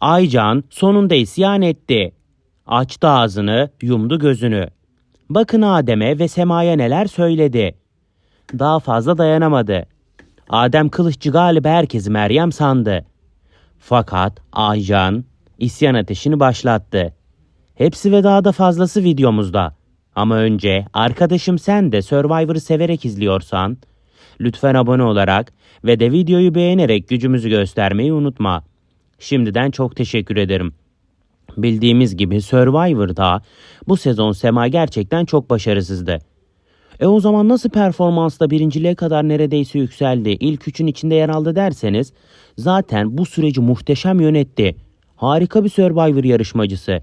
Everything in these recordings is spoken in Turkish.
Aycan sonunda isyan etti. Açtı ağzını, yumdu gözünü. Bakın Adem'e ve Sema'ya neler söyledi. Daha fazla dayanamadı. Adem kılıççı galiba herkesi Meryem sandı. Fakat Aycan isyan ateşini başlattı. Hepsi ve daha da fazlası videomuzda. Ama önce arkadaşım sen de Survivor'ı severek izliyorsan lütfen abone olarak ve de videoyu beğenerek gücümüzü göstermeyi unutma. Şimdiden çok teşekkür ederim. Bildiğimiz gibi Survivor'da bu sezon Sema gerçekten çok başarısızdı. E o zaman nasıl performansla birinciliğe kadar neredeyse yükseldi, ilk üçün içinde yer aldı derseniz zaten bu süreci muhteşem yönetti. Harika bir Survivor yarışmacısı.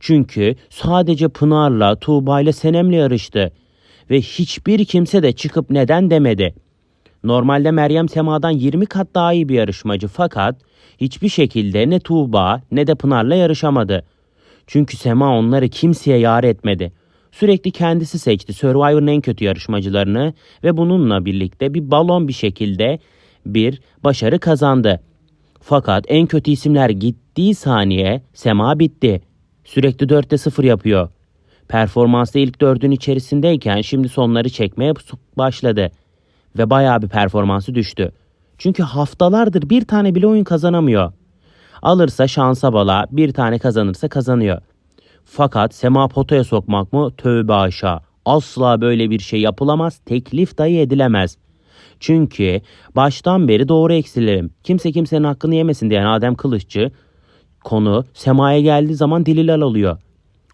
Çünkü sadece Pınar'la, Tuğba'yla Senem'le yarıştı. Ve hiçbir kimse de çıkıp neden demedi. Normalde Meryem Sema'dan 20 kat daha iyi bir yarışmacı fakat hiçbir şekilde ne Tuğba ne de Pınar'la yarışamadı. Çünkü Sema onları kimseye yar etmedi. Sürekli kendisi seçti Survivor'ın en kötü yarışmacılarını ve bununla birlikte bir balon bir şekilde bir başarı kazandı. Fakat en kötü isimler gittiği saniye Sema bitti. Sürekli 4'te 0 yapıyor. Performansta ilk dördün içerisindeyken şimdi sonları çekmeye başladı. Ve bayağı bir performansı düştü. Çünkü haftalardır bir tane bile oyun kazanamıyor. Alırsa şansa bala bir tane kazanırsa kazanıyor. Fakat Sema potaya sokmak mı? Tövbe aşağı. Asla böyle bir şey yapılamaz. Teklif dahi edilemez. Çünkü baştan beri doğru eksilerim. Kimse kimsenin hakkını yemesin diyen Adem Kılıççı konu Sema'ya geldiği zaman dililal oluyor.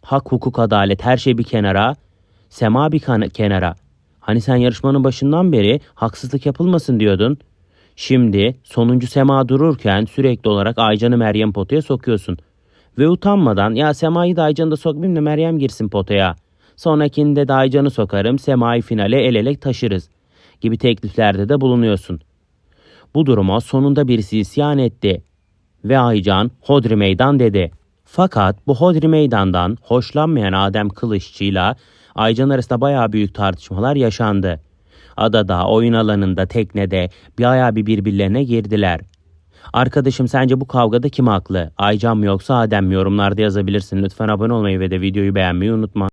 Hak, hukuk, adalet her şey bir kenara. Sema bir kenara. Hani sen yarışmanın başından beri haksızlık yapılmasın diyordun. Şimdi sonuncu Sema dururken sürekli olarak Aycan'ı Meryem potaya sokuyorsun. Ve utanmadan ya Sema'yı da Aycan'ı da sokmayayım da Meryem girsin potaya. Sonrakinde de Aycan'ı sokarım Sema'yı finale el ele taşırız gibi tekliflerde de bulunuyorsun. Bu duruma sonunda birisi isyan etti ve Aycan Hodri Meydan dedi. Fakat bu Hodri Meydan'dan hoşlanmayan Adem Kılıççı'yla Aycan arasında bayağı büyük tartışmalar yaşandı. Adada, oyun alanında, teknede bir ayağı bir birbirlerine girdiler. Arkadaşım sence bu kavgada kim haklı? Aycan mı yoksa Adem mi? Yorumlarda yazabilirsin. Lütfen abone olmayı ve de videoyu beğenmeyi unutma.